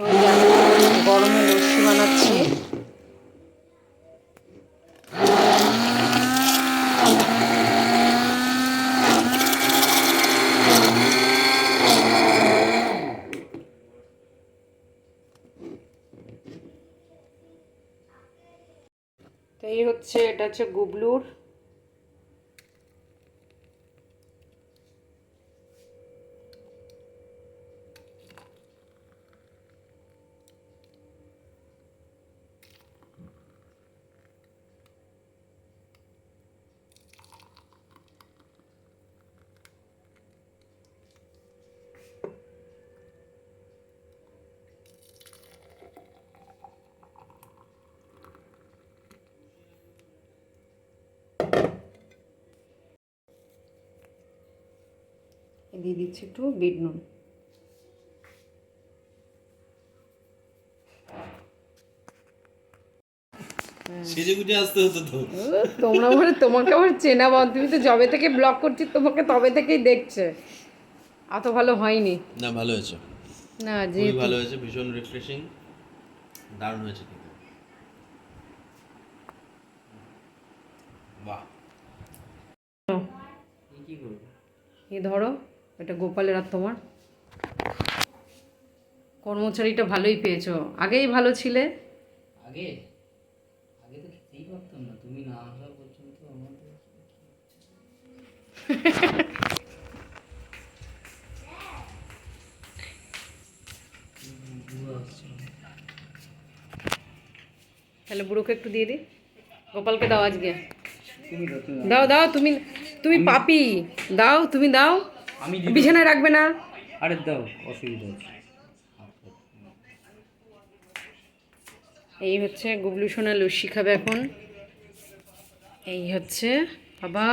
তো গরমে লস্যি বানাচ্ছি। তো এই হচ্ছে এটা হচ্ছে গুবলুর। দিয়ে দিচ্ছি একটু বিট নুন। ও, তোমরা মানে তোমাকে চেনা তুমি তো জবে থেকে ব্লগ করছি তোমাকে তবে থেকেই দেখছে। অত ভালো হয়নি। না ভালো হয়েছে। না যে ভালো হয়েছে ভীষণ রিফ্রেশিং দারুণ হয়েছে খেতে বাহ। এ ধরো। এটা গোপালের আর তোমার? কর্মচারীটা ভালোই পেয়েছ। আগেই ভালো ছিলে? আগে? আগে তো খেতেই পারতাম না। তুমি না আসা পর্যন্ত আমাদের তাহলে বুড়োকে একটু দিয়ে দি। গোপালকে দাও আজকে। দাও দাও। তুমি তুমি পাপি। দাও তুমি দাও। আমি বিছানায় রাখবে না? আরে দাও অসুবিধা আছে এই হচ্ছে গুবলু সোনা লস্যি খাবে এখন। এই হচ্ছে বাবা।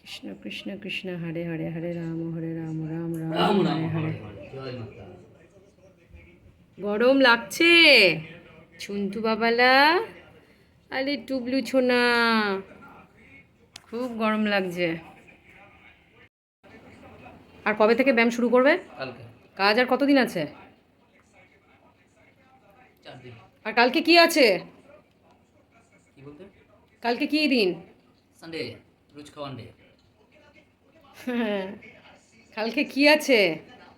কৃষ্ণ কৃষ্ণ কৃষ্ণ হরে হরে হরে রাম হরে রাম রাম রাম হরে হরে। গরম লাগছে? ছুন্তু বাবালা? আরে টুবলু ছোনা। খুব গরম লাগছে। আর কবে থেকে ব্যায়াম শুরু করবে? কালকে। কাজ আর কতদিন আছে? আর কালকে কি আছে? কালকে কি দিন? সানডে রোজ খাওয়ান ডে কালকে কি আছে?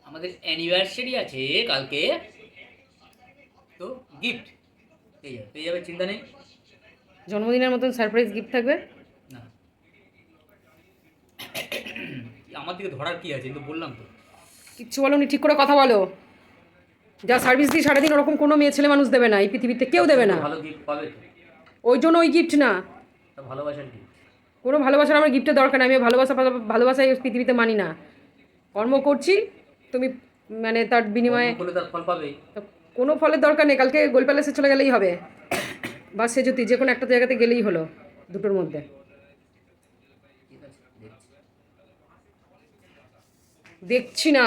আমাদের অ্যানিভার্সারি আছে কালকে। তো গিফট পেয়ে যাবে পেয়ে যাবে চিন্তা নেই। জন্মদিনের মতন সারপ্রাইজ গিফট থাকবে না আমার দিকে ধরার কি আছে? কিন্তু বললাম তো। কিচ্ছু বলো ঠিক করে কথা বলো। যা সার্ভিস দিই সারাদিন ওরকম কোনো মেয়ে ছেলে মানুষ দেবে না এই পৃথিবীতে কেউ দেবে না। ভালো গিফট পাবে ওই জন্য ওই গিফট না। ভালোবাসার গিফট কোনো ভালোবাসার আমার গিফটের দরকার নেই আমি ভালোবাসা ভালোবাসা এই পৃথিবীতে মানি না। কর্ম করছি তুমি মানে তার বিনিময়ে কোনো ফলের দরকার নেই কালকে গোল প্যালেসে চলে গেলেই হবে। বা সে যদি যে কোনো একটা জায়গাতে গেলেই হলো দুটোর মধ্যে ঠিক আছে দেখছি দেখছি না।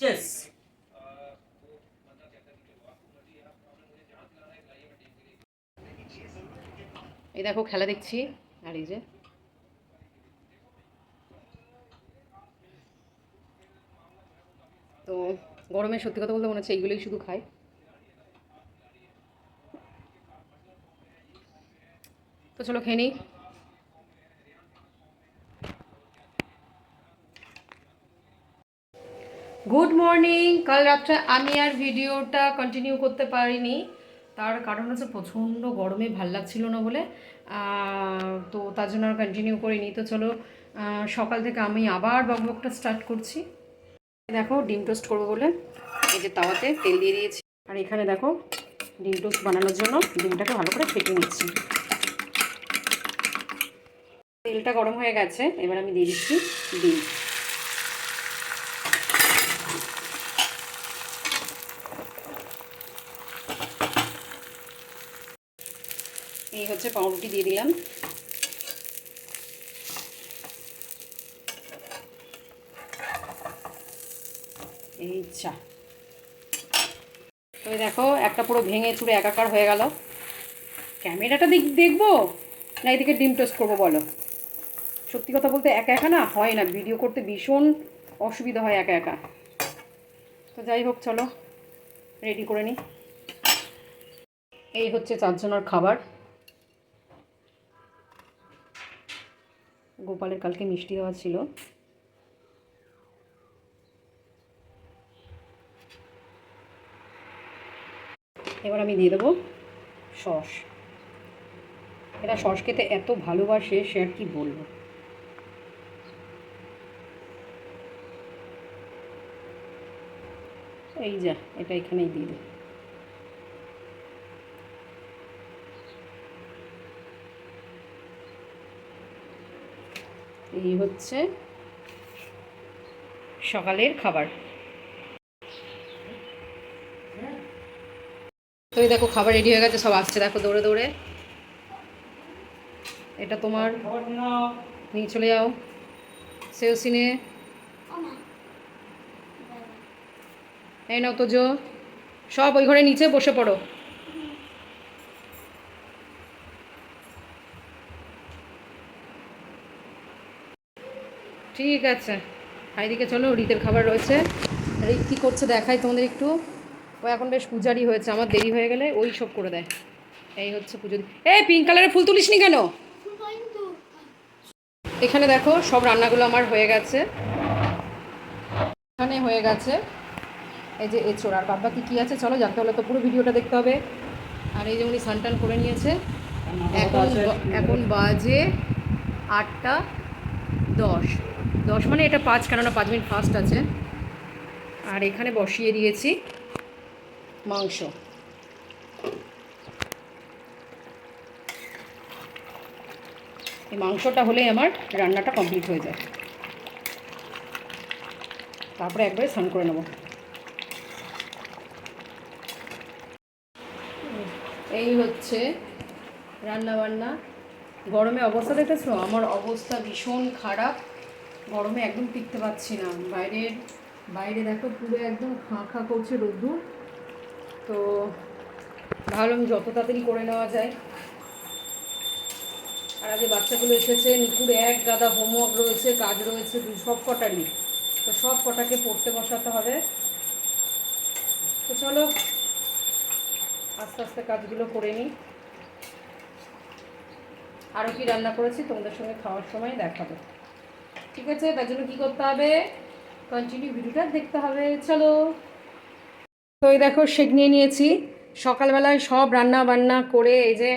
চেস এই দেখো খেলা দেখছি। আর এই যে। তো গরমে সত্যি কথা বলতে মনে হচ্ছে এইগুলোই শুধু খাই তো চলো খেয়ে নিই। গুড মর্নিং কাল রাত্রে আমি আর ভিডিওটা কন্টিনিউ করতে পারিনি। তার কারণ হচ্ছে প্রচণ্ড গরমে ভালো লাগছিল না বলে। তো তার জন্য আর কন্টিনিউ করিনি। তো চলো সকাল থেকে আমি আবার বকবকটা স্টার্ট করছি। দেখো, ডিম টোস্ট করব বলে। এই যে তাওয়াতে তেল দিয়ে দিয়েছি। আর এখানে দেখো, ডিম টোস্ট বানানোর জন্য ডিমটাকে ভালো করে ফেটে নিচ্ছি। তেলটা গরম হয়ে গেছে, এবার আমি দিয়ে দিচ্ছি ডিম। এই হচ্ছে পাউরুটি দিয়ে দিলাম। এই চা। তো দেখো, একটা পুরো ভেঙে চুড়ে একাকার হয়ে গেল। ক্যামেরাটা দেখ, দেখব? না, এদিকে ডিম টোস্ট করব, বলো। সত্যি কথা বলতে একা একা না, হয় না। ভিডিও করতে ভীষণ অসুবিধা হয় একা একা। তো যাই হোক, চলো রেডি করে নিই এই হচ্ছে চারজনের খাবার। গোপালের কালকে মিষ্টি দেওয়া ছিল। এবার আমি দিয়ে দেবো সস। এরা সস খেতে এত ভালোবাসে, সে আর কি বলব? এই যা, এটা এখানেই দিয়ে দে। এই হচ্ছে সকালের খাবার। তো এই দেখো, খাবার রেডি হয়ে গেছে, সব আসছে। দেখো, দৌড়ে দৌড়ে। এটা তোমার নিয়ে চলে যাও। সেও সিনে এই নাও তো জো। সব ওই ঘরে নিচে বসে পড়ো। ঠিক আছে। এদিকে চলো, রীতের খাবার রয়েছে। রীত কী করছে দেখাই তোমাদের একটু। ও এখন বেশ পূজারি হয়েছে, আমার দেরি হয়ে গেলে ওই সব করে দেয়। এই হচ্ছে পুজো এই পিঙ্ক কালারের ফুল তুলিসনি কেন? এখানে দেখো, সব রান্নাগুলো আমার হয়ে গেছে। এখানে হয়ে গেছে। এই যে এঁচোড় আর বাদ বাকি কী আছে? চলো, জানতে হলে তো পুরো ভিডিওটা দেখতে হবে। আর এই যে উনি সানটান করে নিয়েছে। এখন এখন বাজে আটটা দশ। দশ মানে এটা পাঁচ, কেননা পাঁচ মিনিট ফাস্ট আছে। আর এখানে বসিয়ে দিয়েছি মাংস। এই মাংসটা হলেই আমার রান্নাটা কমপ্লিট হয়ে যায়। তারপরে একবারে স্নান করে নেব। এই হচ্ছে রান্না বান্না গরমে অবস্থা দেখেছ? আমার অবস্থা ভীষণ খারাপ। গরমে একদম টিকতে পারছি না। বাইরের, বাইরে দেখো পুরো একদম খাঁ খাঁ করছে রোদ্দুর। তো ভাবলাম যত তাড়াতাড়ি করে নেওয়া যায়। আর আগে বাচ্চাগুলো এসেছে, নিকুর এক গাদা হোমওয়ার্ক রয়েছে, কাজ রয়েছে সব কটারই তো সব কটাকে পড়তে বসাতে হবে। তো চলো, আস্তে আস্তে কাজগুলো করে নিই। আরও কি রান্না করেছি, তোমাদের সঙ্গে খাওয়ার সময় দেখাবো। ঠিক আছে, তার জন্য কী করতে হবে? কন্টিনিউ ভিডিওটা দেখতে হবে। চলো। তো এই দেখো শেক নিয়ে নিয়েছি। সকালবেলায় সব রান্না বান্না করে এই যে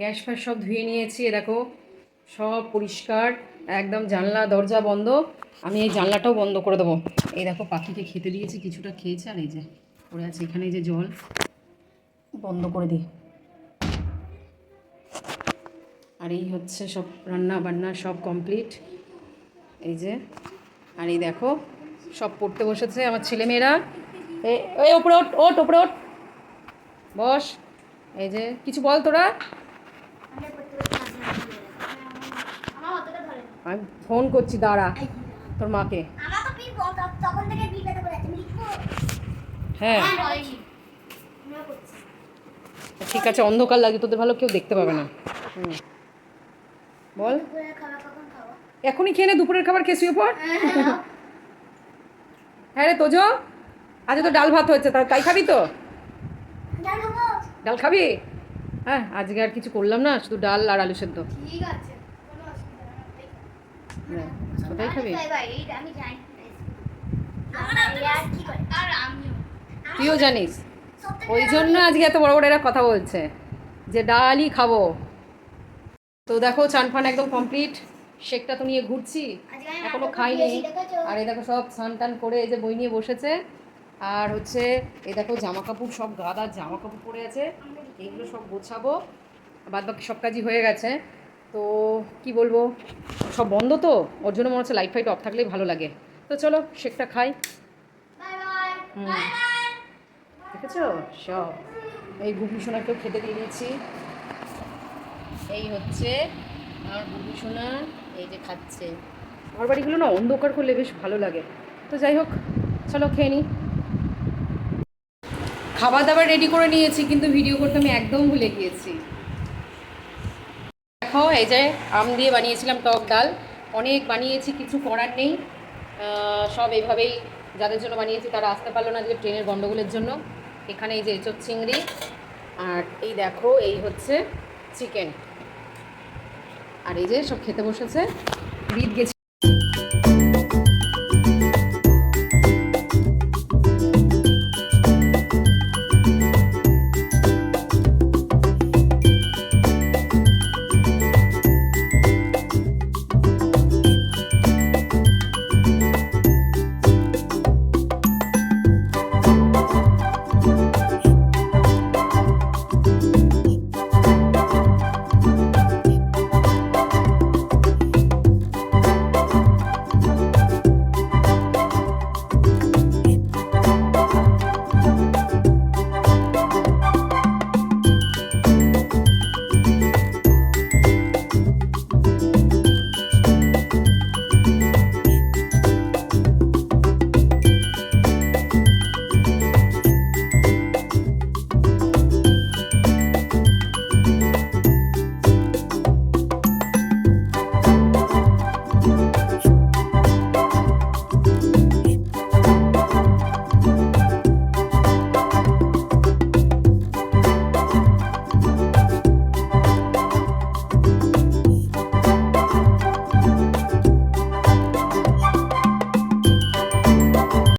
গ্যাস ফ্যাস সব ধুয়ে নিয়েছি এ দেখো। সব পরিষ্কার, একদম জানলা, দরজা বন্ধ। আমি এই জানলাটাও বন্ধ করে দেবো। এই দেখো, পাখিকে খেতে দিয়েছি, কিছুটা খেয়েছে, আর এই যে পড়ে আছে এখানে এই যে জল। বন্ধ করে দিই। আর এই হচ্ছে সব রান্না বান্না সব কমপ্লিট এই যে, আর এই দেখো, সব পড়তে বসেছে আমার ছেলেমেয়েরা। এই ওপরে ওঠ ওঠ ওপরে ওঠ। বস, এই যে, কিছু বল তোরা। আমি ফোন করছি, দাঁড়া, তোর মাকে। হ্যাঁ। ঠিক আছে, অন্ধকার লাগে, তোদের ভালো কেউ দেখতে পাবে না। হুম। বল দুপুরের খাবার কখন খাব এখনই খেয়ে নে দুপুরের খাবার খেয়ে শুয়ে পড় হ্যাঁ রে তোজো আজ তো ডাল ভাত হয়েছে তা- তাই খাবি তো? ডাল খাবি। হ্যাঁ আজকে আর কিছু করলাম না শুধু ডাল আর আলু সেদ্ধ। ঠিক আছে হ্যাঁ, ওটাই খাবি? এবার এইটা আমি জানি আমার আর কি করে? আর আমিও। তুইও জানিস ওই জন্য আজকে এত বড় বড় এরা কথা বলছে যে ডালই খাব। তো দেখো চান ফান একদম কমপ্লিট শেকটা তো নিয়ে ঘুরছি। এখনও খাইনি। আর এই দেখো সব স্নান টান করে এই যে বই নিয়ে বসেছে। আর হচ্ছে এই দেখো জামা কাপড় সব গাদা জামা কাপড় পরে আছে। এগুলো সব গোছাবো। বাদ বাকি সব কাজই হয়ে গেছে। তো কি বলব? সব বন্ধ তো? ওর জন্য মনে হচ্ছে লাইট ফাইট অফ থাকলেই ভালো লাগে। তো চলো শেকটা খাই। হুম। দেখেছ? সব। এই গুপি সোনাকেও খেতে দিয়ে দিয়েছি। এই হচ্ছে আমার গুপি সোনা। এই যে খাচ্ছে। ঘর বাড়িগুলো না অন্ধকার করলে বেশ ভালো লাগে। তো যাই হোক, চলো খেয়ে নিই খাবার দাবার রেডি করে নিয়েছি, কিন্তু ভিডিও করতে আমি একদম ভুলে গিয়েছি। দেখো, এই যে আম দিয়ে বানিয়েছিলাম টক ডাল। অনেক বানিয়েছি, কিছু করার নেই। সব এইভাবেই যাদের জন্য বানিয়েছি তারা আসতে পারল না যে ট্রেনের গণ্ডগোলের জন্য। এখানে এই যে এঁচোর চিংড়ি। আর এই দেখো, এই হচ্ছে চিকেন আর এই যে সব খেতে বসেছে রিদ গেছে